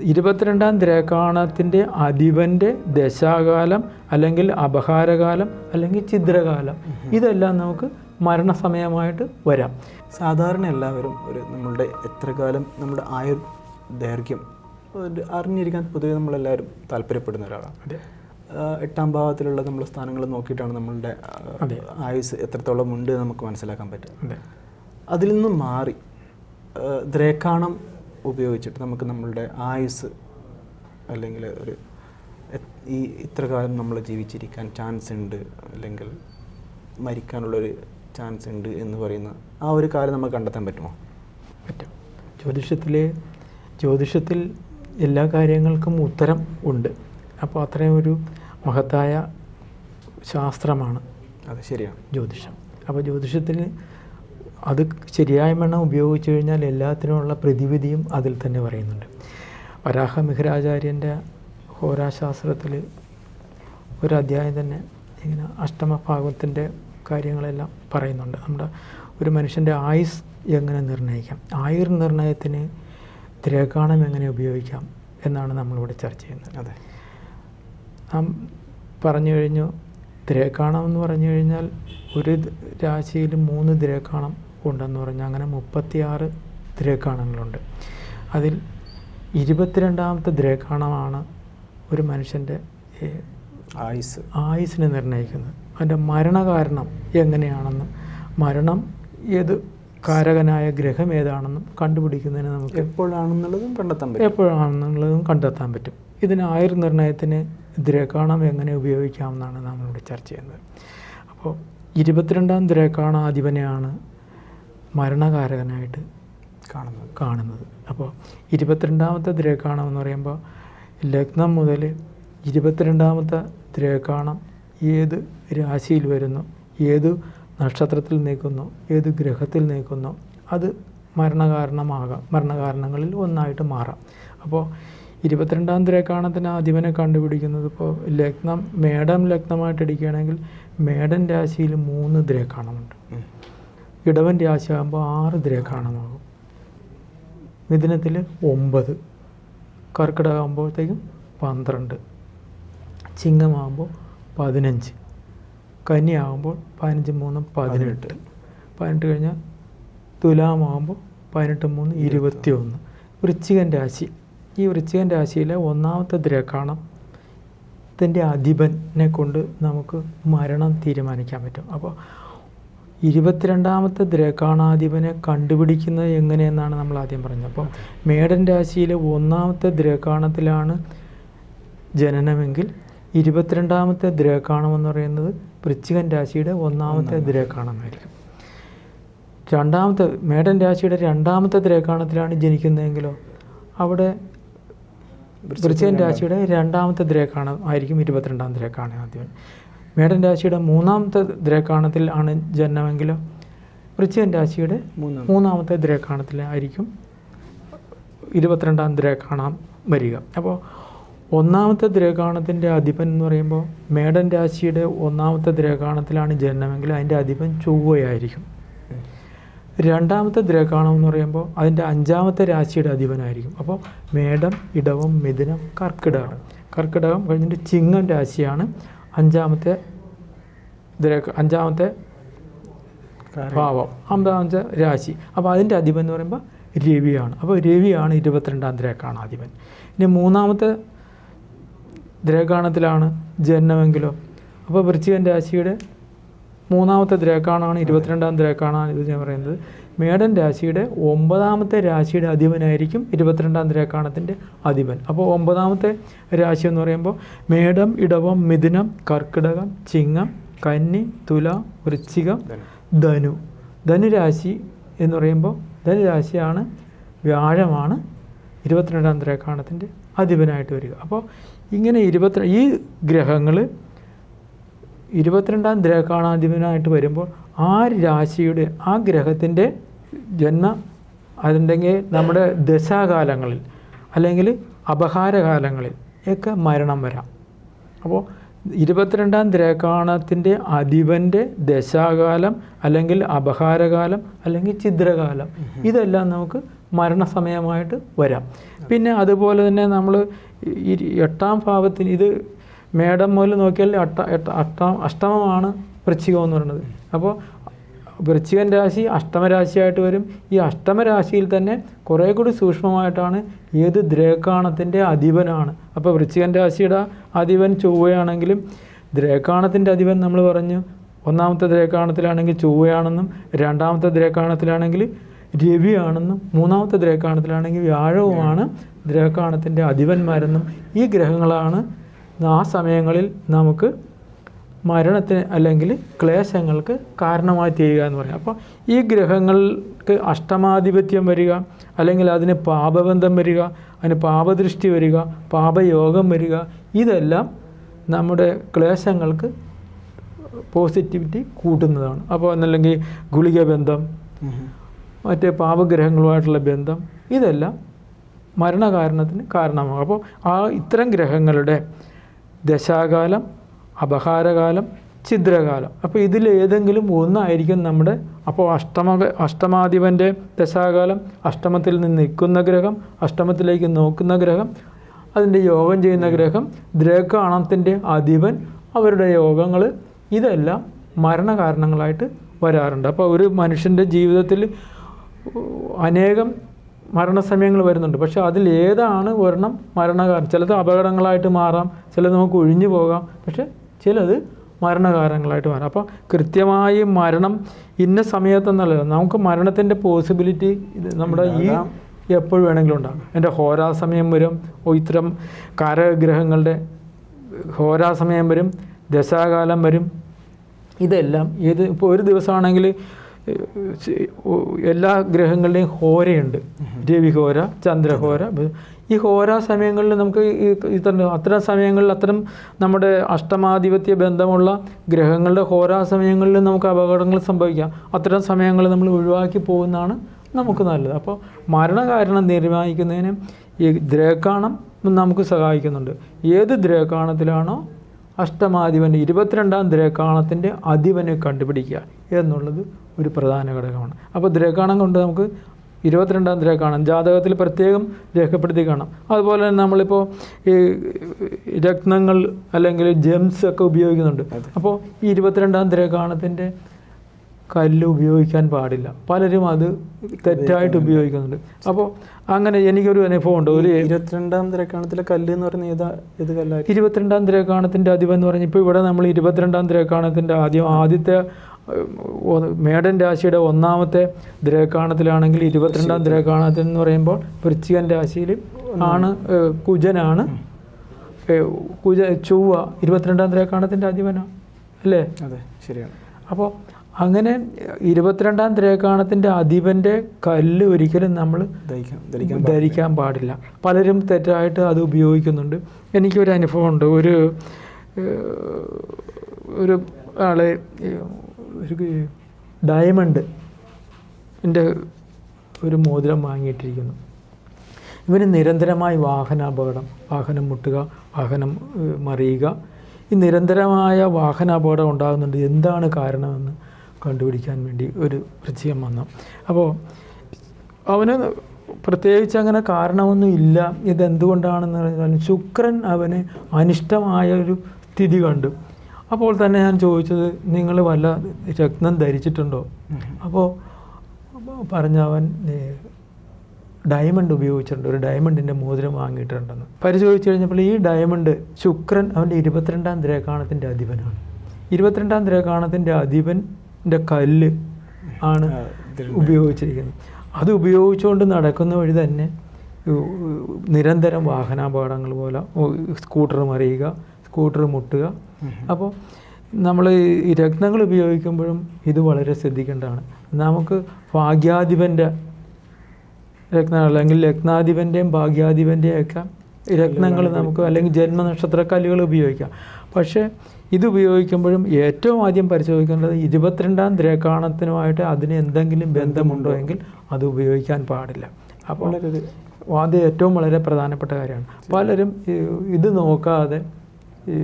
ഇരുപത്തിരണ്ടാം ദ്രേക്കാണത്തിന്റെ അധിപന്റെ ദശാകാലം അല്ലെങ്കിൽ അപഹാരകാലം അല്ലെങ്കിൽ ചിദ്രകാലം. ഇതെല്ലാം നമുക്ക് മരണസമയമായിട്ട് വരാം. സാധാരണ എല്ലാവരും ഒരു നമ്മളുടെ എത്ര കാലം നമ്മുടെ ആയുർ ദൈർഘ്യം അറിഞ്ഞിരിക്കാൻ പൊതുവെ നമ്മളെല്ലാവരും താല്പര്യപ്പെടുന്ന ഒരാളാണ്. അതെ. എട്ടാം ഭാവത്തിലുള്ള നമ്മുടെ സ്ഥാനങ്ങൾ നോക്കിയിട്ടാണ് നമ്മളുടെ ആയുസ് എത്രത്തോളം ഉണ്ട് നമുക്ക് മനസ്സിലാക്കാൻ പറ്റും അതെ. അതിൽ നിന്ന് മാറി ദ്രേക്കാണം ഉപയോഗിച്ചിട്ട് നമുക്ക് നമ്മളുടെ ആയുസ് അല്ലെങ്കിൽ ഒരു ഈ ഇത്ര കാലം നമ്മൾ ജീവിച്ചിരിക്കാൻ ചാൻസ് ഉണ്ട് അല്ലെങ്കിൽ മരിക്കാനുള്ളൊരു ചാൻസ് ഉണ്ട് എന്ന് പറയുന്ന ആ ഒരു കാലം നമുക്ക് കണ്ടെത്താൻ പറ്റുമോ? പറ്റും. ജ്യോതിഷത്തിലെ ജ്യോതിഷത്തിൽ എല്ലാ കാര്യങ്ങൾക്കും ഉത്തരം ഉണ്ട്. അപ്പോൾ അത്രയും ഒരു മഹത്തായ ശാസ്ത്രമാണ് അത് ശരിയാണ്. ജ്യോതിഷം. അപ്പോൾ ജ്യോതിഷത്തിന് അത് ശരിയായ വണ്ണം ഉപയോഗിച്ചു കഴിഞ്ഞാൽ എല്ലാത്തിനുമുള്ള പ്രതിവിധിയും അതിൽ തന്നെ പറയുന്നുണ്ട്. വരാഹ മിഹിരാചാര്യന്റെ ഹോരാശാസ്ത്രത്തിൽ ഒരു അധ്യായം തന്നെ ഇങ്ങനെ അഷ്ടമഭാഗത്തിന്റെ കാര്യങ്ങളെല്ലാം പറയുന്നുണ്ട്. നമ്മുടെ ഒരു മനുഷ്യന്റെ ആയുസ് എങ്ങനെ നിർണയിക്കാം? ആയുർ നിർണയത്തിന് ദ്രേകാണം എങ്ങനെ ഉപയോഗിക്കാം എന്നാണ് നമ്മളിവിടെ ചർച്ച ചെയ്യുന്നത്. അതെ. നാം പറഞ്ഞു കഴിഞ്ഞു ദ്രേക്കാണം എന്ന് പറഞ്ഞു കഴിഞ്ഞാൽ ഒരു രാശിയിൽ മൂന്ന് ദ്രേക്കാണം ഉണ്ടെന്ന് പറഞ്ഞാൽ അങ്ങനെ മുപ്പത്തിയാറ് ദ്രേഖാണങ്ങളുണ്ട് അതിൽ ഇരുപത്തിരണ്ടാമത്തെ ദ്രേഖാണമാണ് ഒരു മനുഷ്യന്റെ ആയുസ്. ആയുസിനെ നിർണയിക്കുന്നത്. അതിന്റെ മരണകാരണം എങ്ങനെയാണെന്നും മരണം ഏത് കാരകനായ ഗ്രഹം ഏതാണെന്നും കണ്ടുപിടിക്കുന്നതിന് നമുക്ക് എപ്പോഴാണെന്നുള്ളതും കണ്ടെത്താൻ പറ്റും. എപ്പോഴാണെന്നുള്ളതും കണ്ടെത്താൻ പറ്റും. ഇതിന് ആയുർ നിർണയത്തിന് ദ്രേക്കാണം എങ്ങനെ ഉപയോഗിക്കാമെന്നാണ് നമ്മളിവിടെ ചർച്ച ചെയ്യുന്നത്. അപ്പോൾ ഇരുപത്തിരണ്ടാം ദ്രേക്കാണാധിപനെയാണ് മരണകാരകനായിട്ട് കാണുന്നത്. കാണുന്നത്. അപ്പോൾ ഇരുപത്തിരണ്ടാമത്തെ ദ്രേക്കാണം എന്ന് പറയുമ്പോൾ ലഗ്നം മുതൽ ഇരുപത്തിരണ്ടാമത്തെ ദ്രേക്കാണം ഏത് രാശിയിൽ വരുന്നു? ഏത് നക്ഷത്രത്തിൽ നിൽക്കുന്നു? ഏത് ഗ്രഹത്തിൽ നിൽക്കുന്നു? അത് മരണകാരണമാകാം. മരണകാരണങ്ങളിൽ ഒന്നായിട്ട് മാറാം. അപ്പോൾ ഇരുപത്തിരണ്ടാം ദ്രേക്കാണത്തിന് അധിപനെ കണ്ടുപിടിക്കുന്നത് ഇപ്പോൾ ലഗ്നം മേടം ലഗ്നമായിട്ട് ഇടിക്കുകയാണെങ്കിൽ മേടൻ രാശിയിൽ മൂന്ന് ദ്രേക്കാണമുണ്ട്. ഇടവൻ രാശിയാകുമ്പോൾ ആറ് ദ്രേക്കാണമാകും മിഥുനത്തിൽ ഒമ്പത് കർക്കിടകമാകുമ്പോഴത്തേക്കും പന്ത്രണ്ട് ചിങ്ങമാകുമ്പോൾ പതിനഞ്ച് കന്നിയാകുമ്പോൾ പതിനഞ്ച് മൂന്ന് പതിനെട്ട്. പതിനെട്ട് കഴിഞ്ഞാൽ തുലാമാകുമ്പോൾ പതിനെട്ട് മൂന്ന് ഇരുപത്തി ഒന്ന് വൃശ്ചികൻ രാശി. ഈ വൃശ്ചികൻ രാശിയിലെ ഒന്നാമത്തെ ദ്രേക്കാണം ത്തിന്റെ അധിപനെ കൊണ്ട് നമുക്ക് മരണം തീരുമാനിക്കാൻ പറ്റും. അപ്പോൾ ഇരുപത്തിരണ്ടാമത്തെ ദ്രഹകാണാധിപനെ കണ്ടുപിടിക്കുന്നത് എങ്ങനെയെന്നാണ് നമ്മൾ ആദ്യം പറഞ്ഞത്. അപ്പം മേടൻ രാശിയിലെ ഒന്നാമത്തെ ദ്രഹകാണത്തിലാണ് ജനനമെങ്കിൽ ഇരുപത്തിരണ്ടാമത്തെ ദ്രഹകാണം എന്ന് പറയുന്നത് വൃശ്ചികൻ രാശിയുടെ ഒന്നാമത്തെ ദ്രഹകാണമായിരിക്കും രണ്ടാമത്തെ മേടൻ രാശിയുടെ രണ്ടാമത്തെ ദ്രേക്കാണത്തിലാണ് ജനിക്കുന്നതെങ്കിലോ അവിടെ വൃശ്ചികൻ രാശിയുടെ രണ്ടാമത്തെ ദ്രഹകാണം ആയിരിക്കും ഇരുപത്തിരണ്ടാം ദ്രേക്കാണം ആദ്യം മേടൻ രാശിയുടെ മൂന്നാമത്തെ ദ്രേക്കാണത്തിൽ ആണ് ജനനമെങ്കിൽ വൃശ്ചികൻ രാശിയുടെ മൂന്നാമത്തെ. മൂന്നാമത്തെ ദ്രേക്കാണത്തിലായിരിക്കും ഇരുപത്തിരണ്ടാം ദ്രേക്കാണാം വരിക. അപ്പോൾ ഒന്നാമത്തെ ദ്രേകാണത്തിന്റെ അധിപൻ എന്ന് പറയുമ്പോൾ മേടൻ രാശിയുടെ ഒന്നാമത്തെ ദ്രേകാണത്തിലാണ് ജനനമെങ്കിൽ അതിന്റെ അധിപൻ ചൊവ്വയായിരിക്കും. രണ്ടാമത്തെ ദ്രേകാണം എന്ന് പറയുമ്പോൾ അതിന്റെ അഞ്ചാമത്തെ രാശിയുടെ അധിപനായിരിക്കും. അപ്പോൾ മേടം ഇടവം മിഥുനം കർക്കിടകം. കർക്കിടകം കഴിഞ്ഞിട്ട് ചിങ്ങം രാശിയാണ്. അഞ്ചാമത്തെ ദ്രേക അഞ്ചാമത്തെ ഭാവം. അമ്പതാമത്തെ രാശി. അപ്പോൾ അതിന്റെ അധിപൻ എന്ന് പറയുമ്പോൾ രവിയാണ്. അപ്പോൾ രവിയാണ് ഇരുപത്തിരണ്ടാം ദ്രേക്കാണ് അധിപൻ. ഇനി മൂന്നാമത്തെ ദ്രേകാണത്തിലാണ് ജനനമെങ്കിലോ അപ്പോൾ വൃശ്ചികൻ രാശിയുടെ മൂന്നാമത്തെ ദ്രേക്കാണാണ് ഇരുപത്തിരണ്ടാം ദ്രേക്കാണാണ് ഇത് ഞാൻ പറയുന്നത്. മേടൻ രാശിയുടെ ഒമ്പതാമത്തെ രാശിയുടെ അധിപനായിരിക്കും ഇരുപത്തിരണ്ടാം തിരക്കാണത്തിന്റെ അധിപൻ. അപ്പോൾ ഒമ്പതാമത്തെ രാശി എന്ന് പറയുമ്പോൾ മേടം ഇടവം മിഥുനം കർക്കിടകം ചിങ്ങം കന്നി തുല വൃശ്ചികം ധനു. ധനുരാശി എന്ന് പറയുമ്പോൾ ധനുരാശിയാണ് വ്യാഴമാണ് ഇരുപത്തിരണ്ടാം തിരക്കാണത്തിന്റെ അധിപനായിട്ട് വരിക. അപ്പോൾ ഇങ്ങനെ ഇരുപത്തി ഈ ഗ്രഹങ്ങൾ ഇരുപത്തിരണ്ടാം ദ്രേക്കാണാധിപനായിട്ട് വരുമ്പോൾ ആ രാശിയുടെ ആ ഗ്രഹത്തിന്റെ ജന്മ അതുണ്ടെങ്കിൽ നമ്മുടെ ദശാകാലങ്ങളിൽ അല്ലെങ്കിൽ അപഹാരകാലങ്ങളിൽ ഒക്കെ മരണം വരാം. അപ്പോൾ ഇരുപത്തിരണ്ടാം ദ്രേക്കാണത്തിന്റെ അധിപന്റെ ദശാകാലം അല്ലെങ്കിൽ അപഹാരകാലം അല്ലെങ്കിൽ ചിദ്രകാലം ഇതെല്ലാം നമുക്ക് മരണസമയമായിട്ട് വരാം. പിന്നെ അതുപോലെ തന്നെ നമ്മൾ ഈ എട്ടാം ഭാവത്തിന് ഇത് മേടം മുതൽ നോക്കിയാൽ അട്ട എട്ട അഷ്ടമമാണ് വൃശ്ചികം എന്ന് പറയുന്നത്. അപ്പോൾ വൃശ്ചികൻ രാശി അഷ്ടമരാശിയായിട്ട് വരും. ഈ അഷ്ടമരാശിയിൽ തന്നെ കുറേ കൂടി സൂക്ഷ്മമായിട്ടാണ് ഏത് ദ്രേക്കാണത്തിന്റെ അധിപനാണ്. അപ്പോൾ വൃശ്ചികൻ രാശിയുടെ അധിപൻ ചൊവ്വയാണെങ്കിലും ദ്രേക്കാണത്തിന്റെ അധിപൻ നമ്മൾ പറഞ്ഞു. ഒന്നാമത്തെ ദ്രേക്കാണത്തിലാണെങ്കിൽ ചൊവ്വയാണെന്നും രണ്ടാമത്തെ ദ്രേക്കാണത്തിലാണെങ്കിൽ രവിയാണെന്നും മൂന്നാമത്തെ ദ്രേക്കാണത്തിലാണെങ്കിൽ വ്യാഴവുമാണ് ദ്രേക്കാണത്തിന്റെ അധിപന്മാരെന്നും ഈ ഗ്രഹങ്ങളാണ് ആ സമയങ്ങളിൽ നമുക്ക് മരണത്തിന് അല്ലെങ്കിൽ ക്ലേശങ്ങൾക്ക് കാരണമായി തീരുക എന്ന് പറയും. അപ്പോൾ ഈ ഗ്രഹങ്ങൾക്ക് അഷ്ടമാധിപത്യം വരിക അല്ലെങ്കിൽ അതിന് പാപബന്ധം വരിക അതിന് പാപദൃഷ്ടി വരിക പാപയോഗം വരിക ഇതെല്ലാം നമ്മുടെ ക്ലേശങ്ങൾക്ക് പോസിറ്റിവിറ്റി കൂട്ടുന്നതാണ്. അപ്പോൾ എന്നല്ലെങ്കിൽ ഗുളിക ബന്ധം മറ്റ് പാപഗ്രഹങ്ങളുമായിട്ടുള്ള ബന്ധം ഇതെല്ലാം മരണകാരണത്തിന് കാരണമാകും. അപ്പോൾ ആ ഇത്തരം ഗ്രഹങ്ങളുടെ ദശാകാലം അപഹാരകാലം ഛിദ്രകാലം. അപ്പോൾ ഇതിൽ ഏതെങ്കിലും ഒന്നായിരിക്കും നമ്മുടെ അപ്പോൾ അഷ്ടമ അഷ്ടമാധിപന്റെ ദശാകാലം അഷ്ടമത്തിൽ നിന്ന് നിൽക്കുന്ന ഗ്രഹം അഷ്ടമത്തിലേക്ക് നോക്കുന്ന ഗ്രഹം അതിന്റെ യോഗം ചെയ്യുന്ന ഗ്രഹം ദ്രഹകാണത്തിന്റെ അധിപൻ അവരുടെ യോഗങ്ങൾ ഇതെല്ലാം മരണകാരണങ്ങളായിട്ട് വരാറുണ്ട്. അപ്പോൾ ഒരു മനുഷ്യന്റെ ജീവിതത്തിൽ അനേകം മരണസമയങ്ങൾ വരുന്നുണ്ട്. പക്ഷേ അതിൽ ഏതാണ് ഒരെണ്ണം മരണകാരണം? ചിലത് അപകടങ്ങളായിട്ട് മാറാം ചിലത് നമുക്ക് ഒഴിഞ്ഞു പോകാം. പക്ഷേ ചിലത് മരണകാരണങ്ങളായിട്ട് മാറും. അപ്പോൾ കൃത്യമായി മരണം ഇന്ന സമയത്തെന്നല്ല നമുക്ക് മരണത്തിന്റെ പോസിബിലിറ്റി ഇത് നമ്മുടെ ഈ എപ്പോഴും വേണമെങ്കിലും ഉണ്ടാകും. എന്റെ ഹോരാസമയം വരും ഇത്തരം കാരഗ്രഹങ്ങളുടെ ഹോരാസമയം വരും ദശാകാലം വരും. ഇതെല്ലാം ഏത് ഇപ്പോൾ ഒരു ദിവസമാണെങ്കിൽ എല്ലാ ഗ്രഹങ്ങളുടെയും ഹോരയുണ്ട്. രവിഹോര ചന്ദ്രഹോര ഈ ഹോരാ സമയങ്ങളിൽ നമുക്ക് ഈ ഇത്തരം അത്തരം സമയങ്ങളിൽ അത്തരം നമ്മുടെ അഷ്ടമാധിപത്യ ബന്ധമുള്ള ഗ്രഹങ്ങളുടെ ഹോരാ സമയങ്ങളിൽ നമുക്ക് അപകടങ്ങൾ സംഭവിക്കാം. അത്തരം സമയങ്ങൾ നമ്മൾ ഒഴിവാക്കി പോകുന്നതാണ് നമുക്ക് നല്ലത്. അപ്പോൾ മരണകാരണം തീരുമാനിക്കുന്നതിന് ഈ ദ്രേക്കാണം നമുക്ക് സഹായിക്കുന്നുണ്ട്. ഏത് ദ്രേക്കാണത്തിലാണോ അഷ്ടമാധിപൻ ഇരുപത്തിരണ്ടാം ദ്രേക്കാണത്തിന്റെ അധിപനെ കണ്ടുപിടിക്കുക എന്നുള്ളത് ഒരു പ്രധാന ഘടകമാണ്. അപ്പോൾ ദ്രേക്കാണം കൊണ്ട് നമുക്ക് ഇരുപത്തിരണ്ടാം തീയതി കാണാം. ജാതകത്തിൽ പ്രത്യേകം രേഖപ്പെടുത്തി കാണാം. അതുപോലെ തന്നെ നമ്മളിപ്പോൾ ഈ രത്നങ്ങൾ അല്ലെങ്കിൽ ജെംസ് ഒക്കെ ഉപയോഗിക്കുന്നുണ്ട്. അപ്പോൾ ഈ ഇരുപത്തിരണ്ടാം ദ്രേക്കാണത്തിന്റെ കല്ല് ഉപയോഗിക്കാൻ പാടില്ല. പലരും അത് തെറ്റായിട്ട് ഉപയോഗിക്കുന്നുണ്ട്. അപ്പോൾ അങ്ങനെ എനിക്കൊരു അനുഭവം ഉണ്ട്. ഒരു ഇരുപത്തിരണ്ടാം തിരക്കാണത്തിലെ കല്ല് എന്ന് പറയുന്നത് ഏതാ ഏത് കല്ലാണ് ഇരുപത്തിരണ്ടാം തിരക്കാണത്തിന്റെ അധിപം എന്ന് പറഞ്ഞാൽ ഇപ്പോൾ ഇവിടെ നമ്മൾ ഇരുപത്തിരണ്ടാം തിരക്കാണത്തിന്റെ ആദ്യം ആദ്യത്തെ മേടൻ രാശിയുടെ ഒന്നാമത്തെ ദ്രേക്കാണത്തിലാണെങ്കിൽ ഇരുപത്തിരണ്ടാം ദ്രേക്കാണത്തിൽ എന്ന് പറയുമ്പോൾ വൃശ്ചികൻ രാശിയിൽ ആണ് കുജനാണ്. കുജ ചൊവ്വ ഇരുപത്തിരണ്ടാം ദ്രേക്കാണത്തിന്റെ അധിപനാണ് അല്ലേ? അതെ ശരിയാണ്. അപ്പോൾ അങ്ങനെ ഇരുപത്തിരണ്ടാം ദ്രേക്കാണത്തിന്റെ അധിപന്റെ കല്ല് ഒരിക്കലും നമ്മൾ ധരിക്കാൻ ധരിക്കാൻ പാടില്ല. പലരും തെറ്റായിട്ട് അത് ഉപയോഗിക്കുന്നുണ്ട്. എനിക്കൊരു അനുഭവമുണ്ട്. ഒരു ഒരു ആൾ ഒരു ഡയമണ്ട് എന്റെ ഒരു മോതിരം വാങ്ങിയിട്ടിരിക്കുന്നു. ഇവന് നിരന്തരമായി വാഹനാപകടം വാഹനം മുട്ടുക വാഹനം മറിയുക. ഈ നിരന്തരമായ വാഹന അപകടം ഉണ്ടാകുന്നുണ്ട്. എന്താണ് കാരണമെന്ന് കണ്ടുപിടിക്കാൻ വേണ്ടി ഒരു പ്രത്യേകം വന്നു. അപ്പോൾ അവന് പ്രത്യേകിച്ച് അങ്ങനെ കാരണമൊന്നും ഇല്ല. ഇതെന്തുകൊണ്ടാണെന്ന് പറഞ്ഞാൽ ശുക്രൻ അവന് അനിഷ്ടമായ ഒരു സ്ഥിതി കണ്ടു. അപ്പോൾ തന്നെ ഞാൻ ചോദിച്ചത് നിങ്ങൾ വല്ല രത്നം ധരിച്ചിട്ടുണ്ടോ? അപ്പോൾ പറഞ്ഞ അവൻ ഡയമണ്ട് ഉപയോഗിച്ചിട്ടുണ്ട്. ഒരു ഡയമണ്ടിന്റെ മോതിരം വാങ്ങിയിട്ടുണ്ടെന്ന്. പരിശോധിച്ച് കഴിഞ്ഞപ്പോൾ ഈ ഡയമണ്ട് ശുക്രൻ അവന്റെ ഇരുപത്തിരണ്ടാം ദ്രേഖാണത്തിന്റെ അധിപനാണ്. ഇരുപത്തിരണ്ടാം ദ്രേഖാണത്തിന്റെ അധിപന്റെ കല്ല് ആണ് ഉപയോഗിച്ചിരിക്കുന്നത്. അത് ഉപയോഗിച്ചുകൊണ്ട് നടക്കുന്ന വഴി തന്നെ നിരന്തരം വാഹനാപകടങ്ങൾ പോലെ സ്കൂട്ടർ മറിയുക സ്കൂട്ടർ മുട്ടുക അപ്പോൾ നമ്മൾ ഈ രത്നങ്ങൾ ഉപയോഗിക്കുമ്പോഴും ഇത് വളരെ ശ്രദ്ധിക്കേണ്ടതാണ്. നമുക്ക് ഭാഗ്യാധിപന്റെ രത്ന അല്ലെങ്കിൽ രത്നാധിപന്റെയും ഭാഗ്യാധിപന്റെയും ഒക്കെ രത്നങ്ങൾ നമുക്ക് അല്ലെങ്കിൽ ജന്മനക്ഷത്ര കല്ലുകൾ ഉപയോഗിക്കാം. പക്ഷേ ഇത് ഉപയോഗിക്കുമ്പോഴും ഏറ്റവും ആദ്യം പരിശോധിക്കേണ്ടത് ഇരുപത്തിരണ്ടാം ദ്രേക്കാണത്തിനുമായിട്ട് അതിന് എന്തെങ്കിലും ബന്ധമുണ്ടോ എങ്കിൽ അത് ഉപയോഗിക്കാൻ പാടില്ല. അപ്പോൾ അത് ഏറ്റവും വളരെ പ്രധാനപ്പെട്ട കാര്യമാണ്. പലരും ഇത് നോക്കാതെ ഈ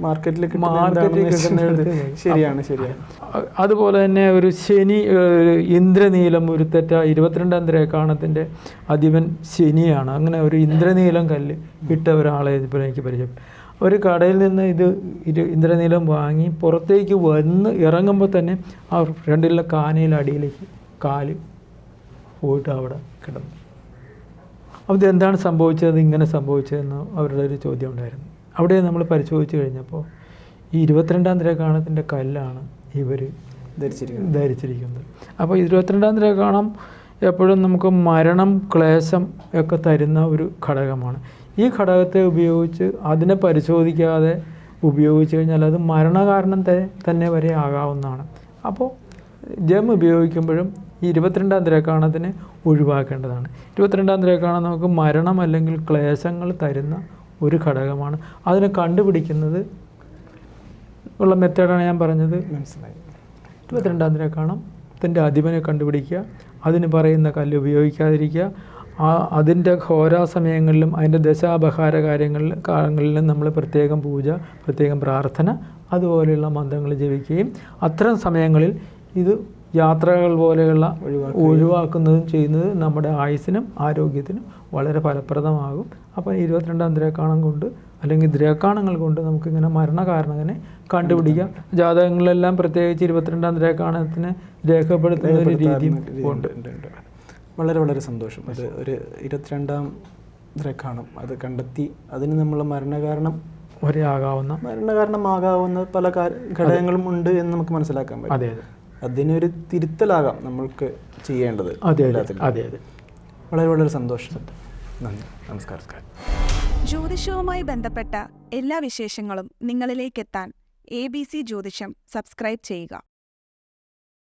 മാർക്കറ്റിൽ കിട്ടുന്നത് ശരിയാണ് ശരിയാണ്. അതുപോലെ തന്നെ ഒരു ശനി ഇന്ദ്രനീലം ഒരു തെറ്റ ഇരുപത്തിരണ്ടാം തിരക്കാണത്തിന്റെ അധിപൻ ശനിയാണ്. അങ്ങനെ ഒരു ഇന്ദ്രനീലം കല്ല് ഇട്ട ഒരാളെ ഇപ്പോൾ എനിക്ക് പരിചയം. ഒരു കടയിൽ നിന്ന് ഇത് ഇരു ഇന്ദ്രനീലം വാങ്ങി പുറത്തേക്ക് വന്ന് ഇറങ്ങുമ്പോൾ തന്നെ ആ രണ്ടിലെ കാനയിൽ അടിയിലേക്ക് കാൽ പോയിട്ട് അവിടെ കിടന്നു. അപ്പോൾ ഇതെന്താണ് സംഭവിച്ചത്? ഇങ്ങനെ സംഭവിച്ചതെന്ന് അവരുടെ ഒരു ചോദ്യം ഉണ്ടായിരുന്നു. അവിടെ നമ്മൾ പരിശോധിച്ച് കഴിഞ്ഞപ്പോൾ ഈ ഇരുപത്തിരണ്ടാം തിരക്കാണത്തിന്റെ കല്ലാണ് ഇവർ ധരിച്ചിരിക്കുന്നത്. ധരിച്ചിരിക്കുന്നത്. അപ്പോൾ ഇരുപത്തിരണ്ടാം തിരക്കാണം എപ്പോഴും നമുക്ക് മരണം ക്ലേശം ഒക്കെ തരുന്ന ഒരു ഘടകമാണ്. ഈ ഘടകത്തെ ഉപയോഗിച്ച് അതിനെ പരിശോധിക്കാതെ ഉപയോഗിച്ച് കഴിഞ്ഞാൽ അത് മരണകാരണം തന്നെ വരെ ആകാവുന്നതാണ്. അപ്പോൾ ജം ഉപയോഗിക്കുമ്പോഴും ഈ ഇരുപത്തിരണ്ടാം തിരക്കാണത്തിന് ഒഴിവാക്കേണ്ടതാണ്. ഇരുപത്തിരണ്ടാം ദ്രേക്കാണം നമുക്ക് മരണം അല്ലെങ്കിൽ ക്ലേശങ്ങൾ തരുന്ന ഒരു ഘടകമാണ്. അതിനെ കണ്ടുപിടിക്കുന്നത് ഉള്ള മെത്തേഡാണ് ഞാൻ പറഞ്ഞത്. മനസ്സിലായി. ഇരുപത്തിരണ്ടാം തീയതി കാണാം. അതിന്റെ അധിപനെ കണ്ടുപിടിക്കുക. അതിന് പറയുന്ന കല്ല് ഉപയോഗിക്കാതിരിക്കുക. ആ അതിന്റെ ഹോരാസമയങ്ങളിലും അതിന്റെ ദശാപഹാര കാര്യങ്ങളിൽ കാലങ്ങളിലും നമ്മൾ പ്രത്യേകം പൂജ പ്രത്യേകം പ്രാർത്ഥന അതുപോലെയുള്ള മന്ത്രങ്ങൾ ജപിക്കുകയും അത്തരം സമയങ്ങളിൽ ഇത് യാത്രകൾ പോലെയുള്ള ഒഴിവാക്കുന്നതും ചെയ്യുന്നത് നമ്മുടെ ആയുസ്സിനും ആരോഗ്യത്തിനും വളരെ ഫലപ്രദമാകും. അപ്പോൾ ഇരുപത്തിരണ്ടാം ദ്രേക്കാണം കൊണ്ട് അല്ലെങ്കിൽ ദ്രേക്കാണങ്ങൾ കൊണ്ട് നമുക്കിങ്ങനെ മരണകാരണങ്ങനെ കണ്ടുപിടിക്കാം. ജാതകങ്ങളിലെല്ലാം പ്രത്യേകിച്ച് ഇരുപത്തിരണ്ടാം ദ്രേക്കാണത്തിന് രേഖപ്പെടുത്തുന്ന ഒരു രീതിയും ഉണ്ട്. ഉണ്ട്, ഉണ്ട്. വളരെ വളരെ സന്തോഷം. അത് ഒരു ഇരുപത്തിരണ്ടാം ദ്രേക്കാണം അത് കണ്ടെത്തി അതിന് നമ്മൾ മരണകാരണം ഒരേ ആകാവുന്ന മരണകാരണമാകാവുന്ന പല ഘടകങ്ങളും ഉണ്ട് എന്ന് നമുക്ക് മനസ്സിലാക്കാൻ പറ്റും. അതെ അതെ. അതിനൊരു തിരുത്തലാകാം നമ്മൾക്ക് ചെയ്യേണ്ടത് അതെ അതെ. അതെ അതെ. വളരെ വളരെ സന്തോഷം നന്ദി. നമസ്കാരം. ജ്യോതിഷവുമായി ബന്ധപ്പെട്ട എല്ലാ വിശേഷങ്ങളും നിങ്ങളിലേക്കെത്താൻ എ ബി സി ജ്യോതിഷം സബ്സ്ക്രൈബ് ചെയ്യുക.